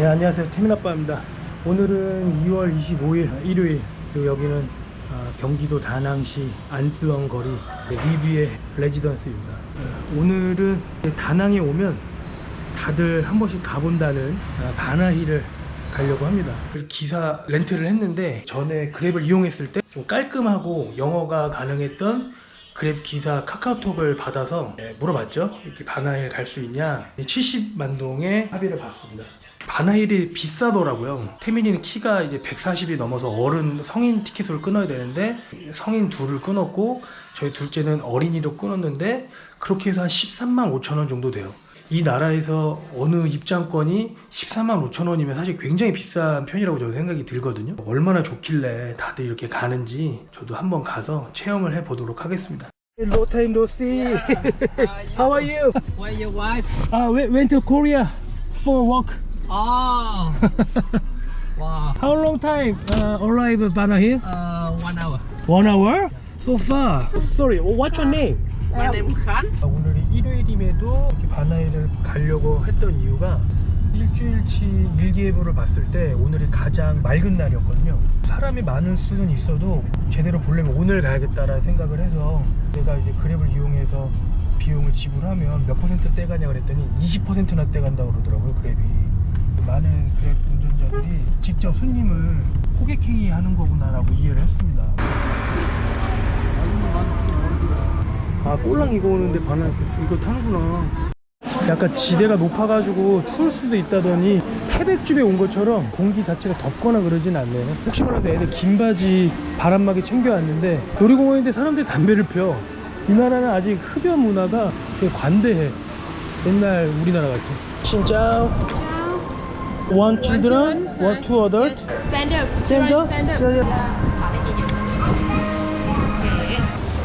네, 안녕하세요. 태민아빠입니다. 오늘은 2월 25일 일요일 그리고 여기는 아, 경기도 다낭시 안뜨원 거리 리비의 레지던스입니다. 네, 오늘은 다낭에 오면 다들 한 번씩 가본다는 아, 바나힐을 가려고 합니다. 그래서 기사 렌트를 했는데 전에 그랩을 이용했을 때 좀 깔끔하고 영어가 가능했던 그랩 기사 카카오톡을 받아서 네, 물어봤죠. 이렇게 바나힐 갈 수 있냐? 70만 동에 합의를 받습니다. 바나힐이 비싸더라고요. 태민이는 키가 이제 140이 넘어서 어른 성인 티켓으로 끊어야 되는데 성인 둘을 끊었고 저희 둘째는 어린이로 끊었는데 그렇게 해서 한 13만 5천 원 정도 돼요. 이 나라에서 어느 입장권이 13만 5천 원이면 사실 굉장히 비싼 편이라고 저는 생각이 들거든요. 얼마나 좋길래 다들 이렇게 가는지 저도 한번 가서 체험을 해보도록 하겠습니다. Long time no see. How are you? Where your wife? I went to Korea for work. Oh, wow. How long time uh, arrive at Bana Hill? Uh, one hour. One hour? So far. Sorry, what's your name? My name Khan. 아, 오늘이 일요일임에도 이렇게 바나힐을 가려고 했던 이유가 일주일치 일기예보를 봤을 때 오늘이 가장 맑은 날이었거든요. 사람이 많을 수는 있어도 제대로 보려면 오늘 가야겠다라는 생각을 해서 내가 이제 그랩을 이용해서 비용을 지불하면 몇 퍼센트 떼가냐 그랬더니 20%나 떼간다고 그러더라고요 그랩이 많은 그랩 운전자들이 직접 손님을 호객행위 하는 거구나라고 이해를 했습니다. 아 꼴랑 이거 오는데 바나 이거 타는구나. 약간 지대가 높아가지고 추울 수도 있다더니 태백집에 온 것처럼 공기 자체가 덥거나 그러진 않네요. 혹시 몰라서 애들 긴 바지 바람막이 챙겨왔는데 놀이공원인데 사람들이 담배를 펴. 이 나라는 아직 흡연 문화가 되게 관대해. 옛날 우리나라 같아. 진짜 One children, one two adult Stand up. Stand up? Stand up.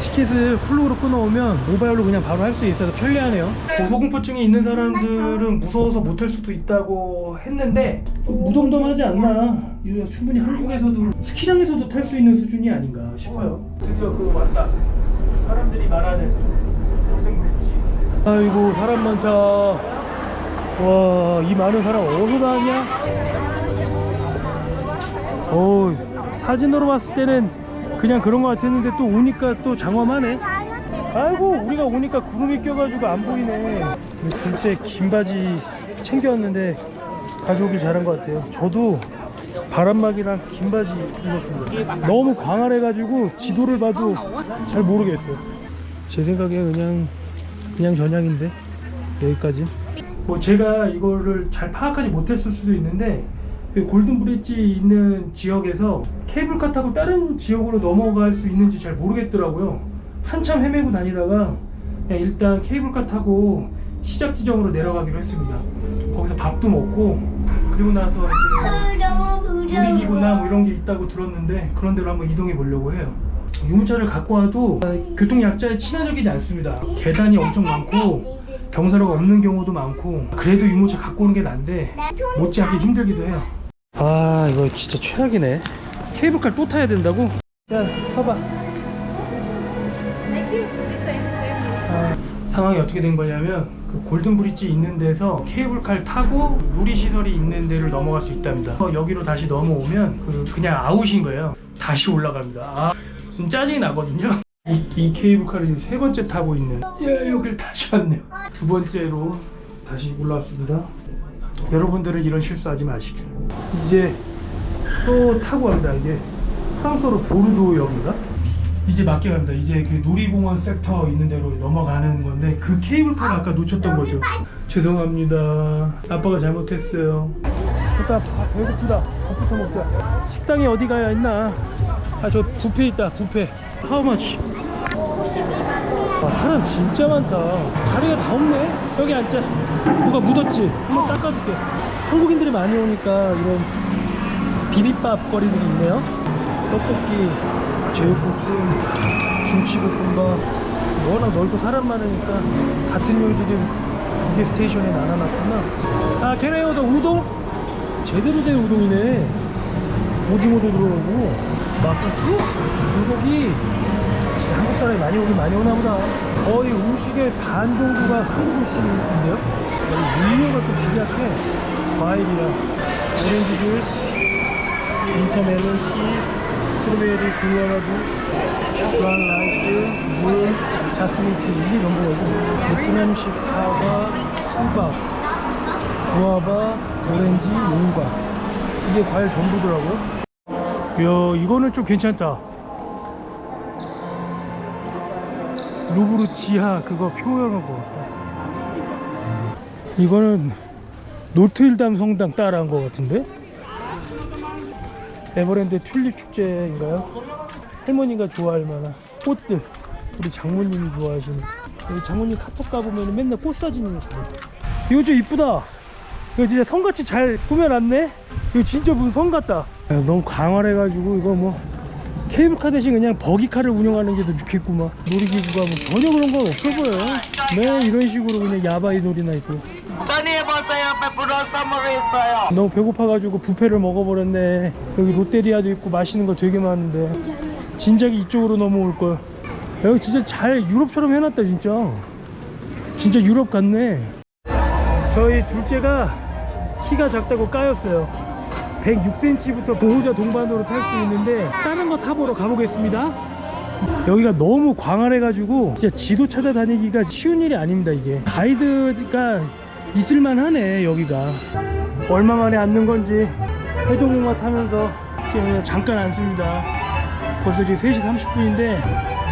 티켓을 플로우로 끊어오면 모바일로 그냥 바로 할 수 있어서 편리하네요. 고소공포증이 있는 사람들은 무서워서 못탈 수도 있다고 했는데 무덤덤하지 않나. 이거 충분히 한국에서도 스키장에서도 탈 수 있는 수준이 아닌가 싶어요. 드디어 그거 왔다. 사람들이 말하는 골든브릿지. 아이고 사람 많다. 와 이 많은 사람 어디서 나왔냐? 오 사진으로 봤을 때는 그냥 그런 것 같았는데 또 오니까 또 장엄하네. 아이고 우리가 오니까 구름이 껴가지고 안 보이네. 둘째 긴 바지 챙겨왔는데 가져오길 잘한 것 같아요. 저도 바람막이랑 긴 바지 입었습니다. 너무 광활해가지고 지도를 봐도 잘 모르겠어요. 제 생각에 그냥 그냥 전향인데 여기까지 뭐 제가 이거를 잘 파악하지 못했을 수도 있는데 그 골든 브릿지 있는 지역에서 케이블카 타고 다른 지역으로 넘어갈 수 있는지 잘 모르겠더라고요. 한참 헤매고 다니다가 일단 케이블카 타고 시작 지점으로 내려가기로 했습니다. 거기서 밥도 먹고 그리고 나서 이제 놀이기구나 뭐 이런 게 있다고 들었는데 그런 데로 한번 이동해 보려고 해요. 유모차를 갖고 와도 교통 약자에 친화적이지 않습니다. 계단이 엄청 많고 경사로가 없는 경우도 많고 그래도 유모차 갖고 오는 게 난데 못지않게 힘들기도 해요. 아 이거 진짜 최악이네. 케이블카 또 타야 된다고? 야 서봐. 아, 상황이 어떻게 된 거냐면 그 골든 브릿지 있는 데서 케이블카를 타고 놀이 시설이 있는 데를 넘어갈 수 있답니다. 어, 여기로 다시 넘어오면 그 그냥 아웃인 거예요. 다시 올라갑니다. 아, 좀 짜증이 나거든요. 이, 이 케이블카를 지금 세 번째 타고 있는 야 여기를 다시 왔네요. 두 번째로 다시 올라왔습니다. 여러분들은 이런 실수하지 마시길. 이제 또 타고 갑니다. 이게 프랑스어로 보르도역인가? 이제 맞게 갑니다. 이제 그 놀이공원 섹터 있는 데로 넘어가는 건데 그 케이블카를 아까 놓쳤던 거죠. 죄송합니다. 아빠가 잘못했어요. 일단 아, 배고프다. 밥부터 먹자. 식당이 어디 가야 있나? 아저 뷔페 있다. 뷔페. How much? 아, 사람 진짜 많다. 자리가 다 없네. 여기 앉자. 뭐가 묻었지? 한번 닦아줄게. 한국인들이 많이 오니까 이런 비빔밥 거리들이 있네요. 떡볶이, 제육볶음, 김치볶음밥. 워낙 넓고 사람 많으니까 같은 요리들이 두개 스테이션에 나눠놨구나. 아, 걔네요도 우동? 제대로 된 우동이네. 오징어도 들어가고, 막국수? 불고기. 진짜 한국 사람이 많이 오긴 많이 오나 보다. 거의 음식의 반 정도가 한국 음식인데요? 물류가 좀 비약해. 과일이야. 오렌지 주스, 인터멜론 씨, 스트로베리 주스, 브라운 라이스, 물, 자스민 티 이게 전부 거고 베트남식 사과, 수박, 구아바, 오렌지, 용과 이게 과일 전부더라고. 이야 이거는 좀 괜찮다. 루브르 지하 그거 표현한 것 같다. 이거는 노트일담 성당 따라한 것 같은데? 에버랜드 튤립 축제인가요? 할머니가 좋아할 만한 꽃들 우리 장모님이 좋아하시는 여기 장모님 카톡 가보면 맨날 꽃 사진이 있고 이거 좀 이쁘다 이거 진짜 성같이 잘 꾸며놨네 이거 진짜 무슨 성 같다 야, 너무 강화해가지고 이거 뭐 케이블카 대신 그냥 버기카를 운영하는 게 더 좋겠구만. 놀이기구가 뭐 전혀 그런 건 없어 보여 매 이런 식으로 그냥 야바이 놀이나 있고. 써니해보세요. 100% 선물했어요. 너무 배고파가지고 뷔페를 먹어버렸네. 여기 롯데리아도 있고 맛있는 거 되게 많은데. 진작에 이쪽으로 넘어올걸. 여기 진짜 잘 유럽처럼 해놨다 진짜. 진짜 유럽 같네. 저희 둘째가 키가 작다고 까였어요 106cm부터 보호자 동반으로 탈 수 있는데 다른 거 타보러 가보겠습니다. 여기가 너무 광활해가지고 진짜 지도 찾아다니기가 쉬운 일이 아닙니다 이게. 가이드가 있을만 하네 여기가. 얼마 만에 앉는 건지 해동공화 타면서 잠깐 앉습니다. 벌써 지금 3시 30분인데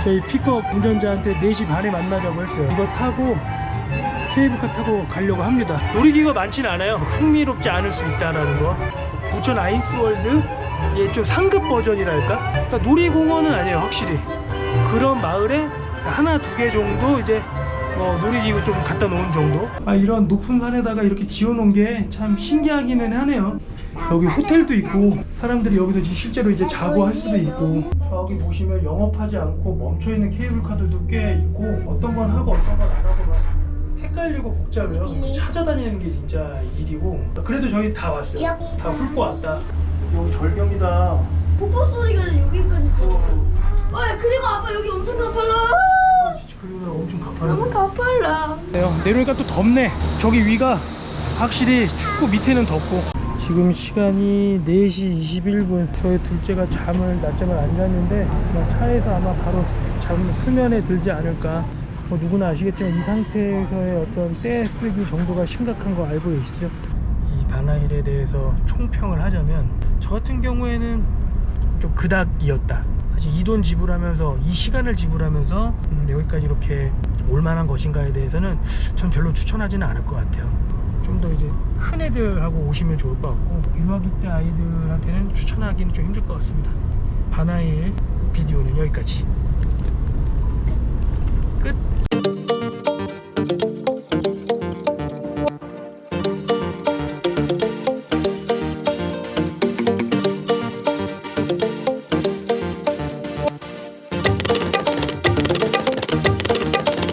저희 픽업 운전자한테 4시 반에 만나자고 했어요. 이거 타고 케이블카 타고 가려고 합니다. 놀이기구가 많지는 않아요. 흥미롭지 않을 수 있다라는 거 부천 아이스월드 이게 좀 상급 버전이랄까? 그러니까 놀이공원은 아니에요 확실히. 그런 마을에 하나 두 개 정도 이제 어, 놀이기구 좀 갖다 놓은 정도? 아 이런 높은 산에다가 이렇게 지어놓은 게 참 신기하기는 하네요. 여기 호텔도 있고 사람들이 여기서 지- 실제로 이제 자고 할 수도 있고. 저기 보시면 영업하지 않고 멈춰있는 케이블카들도 꽤 있고 어떤 건 하고 어떤 건 안 하고 막 헷갈리고 복잡해요 찾아다니는 게 진짜 일이고 그래도 저희 다 왔어요 다 훑고 왔다 여기 절경이다 뽀뽀 소리가 여기까지 들어. 어, 아 그리고 아빠 여기 엄청 가팔라. 아, 진짜 그리고 엄청 너무 가파르네 가팔라. 네요. 내려오니까 또 덥네. 저기 위가 확실히 춥고 밑에는 덥고. 지금 시간이 4시 21분. 저희 둘째가 잠을 낮잠을 안 잤는데 차에서 아마 바로 잠 수면에 들지 않을까. 뭐 누구나 아시겠지만 이 상태에서의 어떤 떼쓰기 정도가 심각한 거 알고 계시죠? 이 바나일에 대해서 총평을 하자면 저 같은 경우에는 좀 그닥이었다. 사실 이 돈 지불하면서 이 시간을 지불하면서 음, 여기까지 이렇게 올만한 것인가에 대해서는 전 별로 추천하지는 않을 것 같아요. 좀 더 이제 큰 애들하고 오시면 좋을 것 같고 유아기 때 아이들한테는 추천하기는 좀 힘들 것 같습니다. 바나일 비디오는 여기까지.